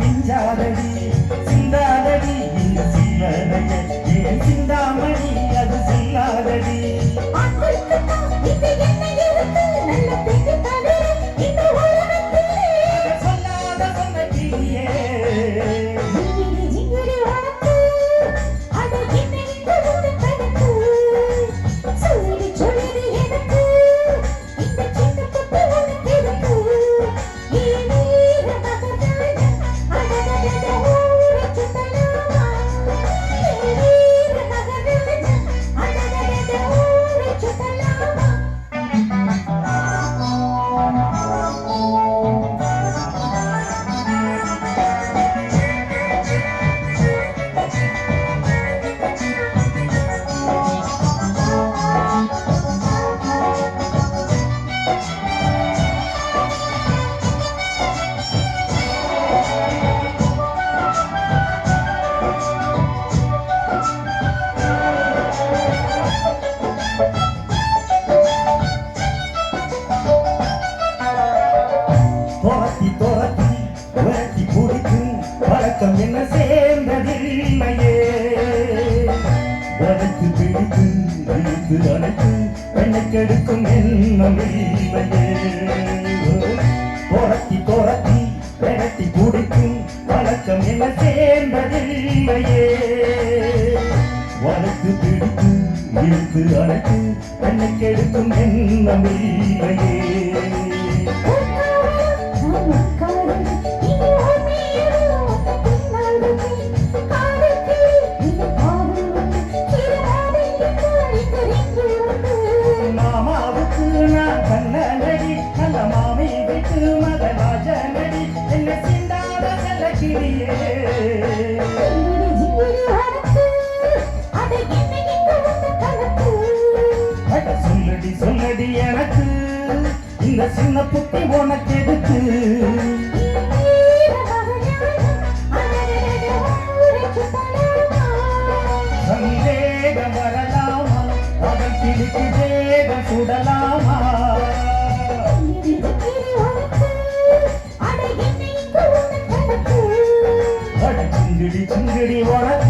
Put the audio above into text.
മിഞ്ചാതടി எனக்கு பிடித்து இழுத்து அழைத்து பெண்ணுக்கெடுக்கும் போரத்தி போரத்தி பெணத்தி குடிக்கும் வழக்கம் என்ன சேர்ந்ததில்லையே வழக்கு பிடித்து இழுத்து அழைத்து பெண்ணுக்கெடுக்கும் என் நம்பிக்கையே சொல்லடி எனக்கு இந்த சின்ன புத்தி உனக்கு எதுக்கு? சந்தேகம் வரலாமா? அவன் பிடிக்கு தேகம் சுடலாமா? சிங்கிடி சிங்கிடி உனக்கு